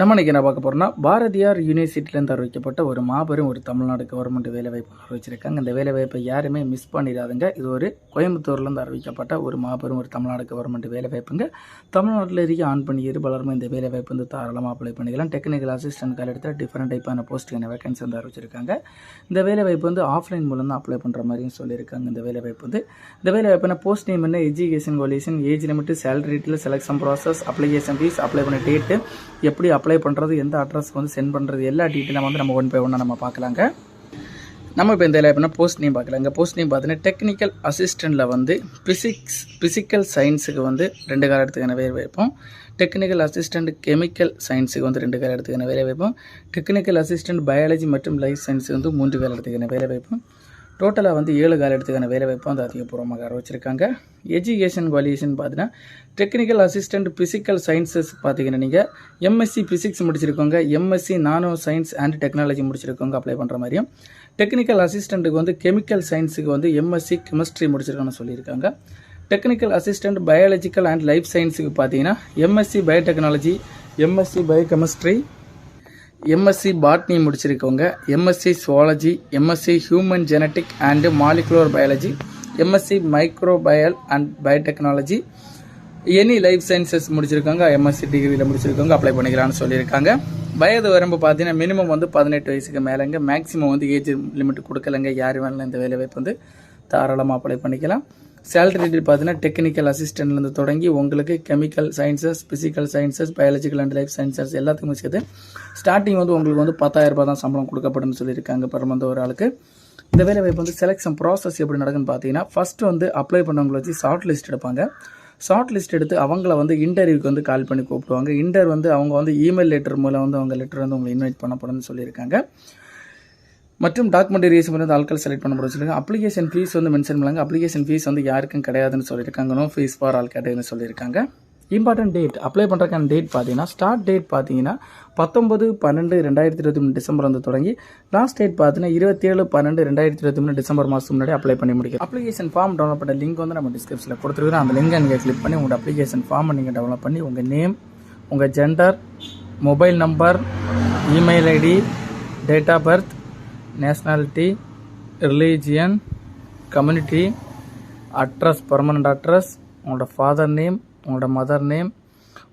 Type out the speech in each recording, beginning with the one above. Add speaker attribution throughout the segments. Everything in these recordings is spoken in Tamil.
Speaker 1: நம்ம இன்றைக்கி என்ன பார்க்க போகிறோம்னா பாரதியார் யூனிவர்சிட்டியிலேருந்து அறிவிக்கப்பட்ட ஒரு மாபெரும் ஒரு தமிழ்நாடு கவர்மெண்ட் வேலைவாய்ப்பு அறிவிச்சிருக்காங்க. இந்த வேலைவாய்ப்பை யாருமே மிஸ் பண்ணிடாதுங்க. இது ஒரு கோயம்புத்தூர்லேருந்து அறிவிக்கப்பட்ட ஒரு மாபெரும் ஒரு தமிழ்நாடு கவர்மெண்ட் வேலைவாய்ப்புங்க. தமிழ்நாட்டில் இருக்க ஆன் பண்ணி இருபலருமே இந்த வேலைவாய்ப்பு வந்து தாராளமாக அப்ளை பண்ணிக்கலாம். டெக்னிக்கல் அசிஸ்டன்ட் காலத்தில் டிஃப்ரெண்ட் டைப்பான போஸ்ட்டுக்கான வேகன்சி வந்து அறிவிச்சிருக்காங்க. இந்த வேலைவாய்ப்பு வந்து ஆஃப்லைன் மூலம் தான் அப்ளை பண்ணுற மாதிரியும் சொல்லியிருக்காங்க. இந்த வேலைவாய்ப்பு வந்து இந்த வேலைவாய்ப்புனா போஸ்ட் நேம் என்ன? Education qualification age limit salary detail selection process application fee apply பண்ண டேட்டு எப்படி அப்ளை பண்ணுறது எந்த அட்ரஸ்க்கு வந்து சென்ட் பண்ணுறது எல்லா டீட்டெயிலும் வந்து நம்ம ஒன் பை ஒன்னாக நம்ம பார்க்கலாங்க. நம்ம இப்போ இந்த எப்படின்னா போஸ்ட் நேம் பார்க்கலாம் இங்கே போஸ்ட் நேம் பார்த்தீங்கன்னா டெக்னிக்கல் அசிஸ்டண்ட்டில் வந்து பிசிக்ஸ் பிசிக்கல் சயின்ஸுக்கு வந்து ரெண்டு கால இடத்துக்கான வேலை வைப்போம். டெக்னிக்கல் அசிஸ்டண்ட் கெமிக்கல் சயின்ஸுக்கு வந்து ரெண்டு கால எடுத்துக்கான வேலை வைப்போம். டெக்னிக்கல் அசிஸ்டண்ட் பயாலஜி மற்றும் லைஃப் சயின்ஸுக்கு வந்து மூன்று கால இடத்துக்கான வேலை வைப்போம். டோட்டலாக வந்து ஏழு கால இடத்துக்கான வேலை வாய்ப்பு வந்து அதிகபூர்வமாக ஆரம்பிச்சிருக்காங்க எஜுகேஷன் குவாலிஃபிகேஷன் பார்த்தீங்கன்னா டெக்னிக்கல் அசிஸ்டண்ட் ஃபிசிக்கல் சயின்சஸ் பார்த்தீங்கன்னா நீங்கள் MSc physics முடிச்சிருக்கோங்க. MSc nano science and technology முடிச்சிருக்கோங்க apply பண்ணுற மாதிரியும். டெக்னிக்கல் அசிஸ்டண்ட்டுக்கு வந்து கெமிக்கல் சயின்ஸுக்கு வந்து எம்எஸ்சி கெமிஸ்ட்ரி முடிச்சிருக்கோன்னு சொல்லியிருக்காங்க. Technical assistant biological and life சயின்ஸுக்கு பார்த்தீங்கன்னா MSc biotechnology MSc biochemistry MSc botany முடிச்சிருக்கவங்க MSc zoology MSc human genetic and molecular biology MSc microbial and biotechnology any life sciences முடிச்சிருக்காங்க எம்எஸ்சி டிகிரியில் முடிச்சிருக்கவங்க அப்ளை பண்ணிக்கலாம்னு சொல்லியிருக்காங்க. வயது வரம்பு பார்த்தீங்கன்னா மினிமம் வந்து பதினெட்டு வயசுக்கு மேலேங்க. மேக்ஸிமம் வந்து ஏஜ் லிமிட் கொடுக்கலங்க. யார் வேணாலும் இந்த வேலை வாய்ப்பு வந்து தாராளமாக அப்ளை பண்ணிக்கலாம். சேலரி டீட்டெயில் பார்த்தீங்கன்னா டெக்னிக்கல் அசிஸ்டன்ட்லேருந்து தொடங்கி உங்களுக்கு chemical sciences physical sciences biological and life sciences எல்லாத்துக்கும் சேர்த்து ஸ்டார்டிங் வந்து உங்களுக்கு வந்து பத்தாயிரம் ரூபாய் தான் சம்பளம் கொடுக்கப்படும் சொல்லியிருக்காங்க பெர் ஒரு ஆளுக்கு. இந்த வேலை வாய்ப்பு வந்து செலெக்ஷன் ப்ராசஸ் எப்படி நடக்குன்னு பார்த்தீங்கன்னா ஃபஸ்ட்டு வந்து அப்ளை பண்ணவங்களை வச்சு ஷார்ட் லிஸ்ட் எடுப்பாங்க. ஷார்ட் லிஸ்ட் எடுத்து அவங்கள வந்து இன்டர்வியூக்கு வந்து கால் பண்ணி கூப்பிடுவாங்க. இன்டர் வந்து அவங்க வந்து இமெயில் லெட்டர் மூலம் வந்து அவங்க லெட்டர் வந்து உங்களை இன்வைட் பண்ணப்படும்னு சொல்லியிருக்காங்க. மற்றும் டாக்குமெண்டரிஸ் வந்து ஆட்கள் செலக்ட் பண்ண முடியும் அப்ளிகேஷன் ஃபீஸ் வந்து மென்ஷன் பண்ணாங்க. அப்ளிகேஷன் ஃபீஸ் வந்து யாருக்கும் கிடையாதுன்னு சொல்லியிருக்காங்க. நோ ஃபீஸ் ஃபார் ஆல் கிடையாதுன்னு சொல்லியிருக்காங்க. இம்பார்ட்டன்ட் டேட் அப்ளை பண்ணுறக்கான டேட் பார்த்தீங்கன்னா ஸ்டார்ட் டேட் பார்த்தீங்கன்னா பத்தொம்பது பன்னெண்டு ரெண்டாயிரத்தி இருபத்தி மூணு டிசம்பர் வந்து தொடங்கி லாஸ்ட் டேட் பார்த்தீங்கன்னா இருபத்தேழு பன்னெண்டு ரெண்டாயிரத்தி இருபத்தி மூணு டிசம்பர் மாதம் முன்னாடி அப்ளை பண்ணி முடிக்கும் அப்ளிகேஷன் ஃபார்ம் டவுன்லோட் பண்ண லிங்க் வந்து நம்ம டிஸ்கிரிப்ஷனில் கொடுத்துருக்கோம் அந்த லிங்கை நீங்கள் கிளிக் பண்ணி உங்கள் அப்ளிகேஷன் ஃபார்மை நீங்கள் டவுன்லோட் பண்ணி உங்கள் நேம் உங்கள் gender mobile number email ID date of birth nationality religion community address permanent address உங்களோட ஃபாதர் நேம் உங்களோட மதர் நேம்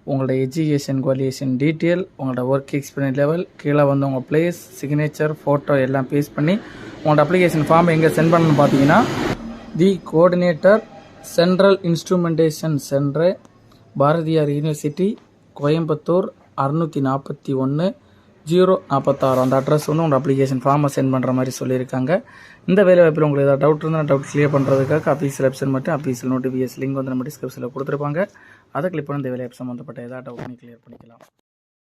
Speaker 1: உங்களோட எஜுகேஷன் குவாலிஃபிகேஷன் டீட்டெயில் உங்களோட ஒர்க் எக்ஸ்பீரியன்ஸ் லெவல் கீழே வந்து உங்கள் பிளேஸ் சிக்னேச்சர் ஃபோட்டோ எல்லாம் பேஸ் பண்ணி உங்களோட அப்ளிகேஷன் ஃபார்ம் எங்கே சென்ட் பண்ணணும்னு பார்த்தீங்கன்னா the coordinator central instrumentation centre Bharathiar university Coimbatore அறுநூற்றி நாற்பத்தி ஒன்று ஜீரோ நாற்பத்தாறு அந்த அட்ரஸ் வந்து உங்கள் அப்ளிகேஷன் ஃபார்மை சென்ட் பண்ணுற மாதிரி சொல்லியிருக்காங்க. இந்த வேலை வாய்ப்பில் உங்களுக்கு ஏதாவது டவுட் இருந்தால் டவுட் கிளியர் பண்ணுறதுக்காக அஃபீஷியல் வெப்சைட் மட்டும் அஃபீஷியல் நோட்டிஃபிகேஷன் லிங்க் வந்து நம்ம டிஸ்கிரிப்ஷனில் கொடுத்துருப்பாங்க. அதை கிளிக் பண்ணி இந்த வேலை சம்மந்தப்பட்ட ஏதாவது டவுட் கிளியர் பண்ணிக்கலாம்.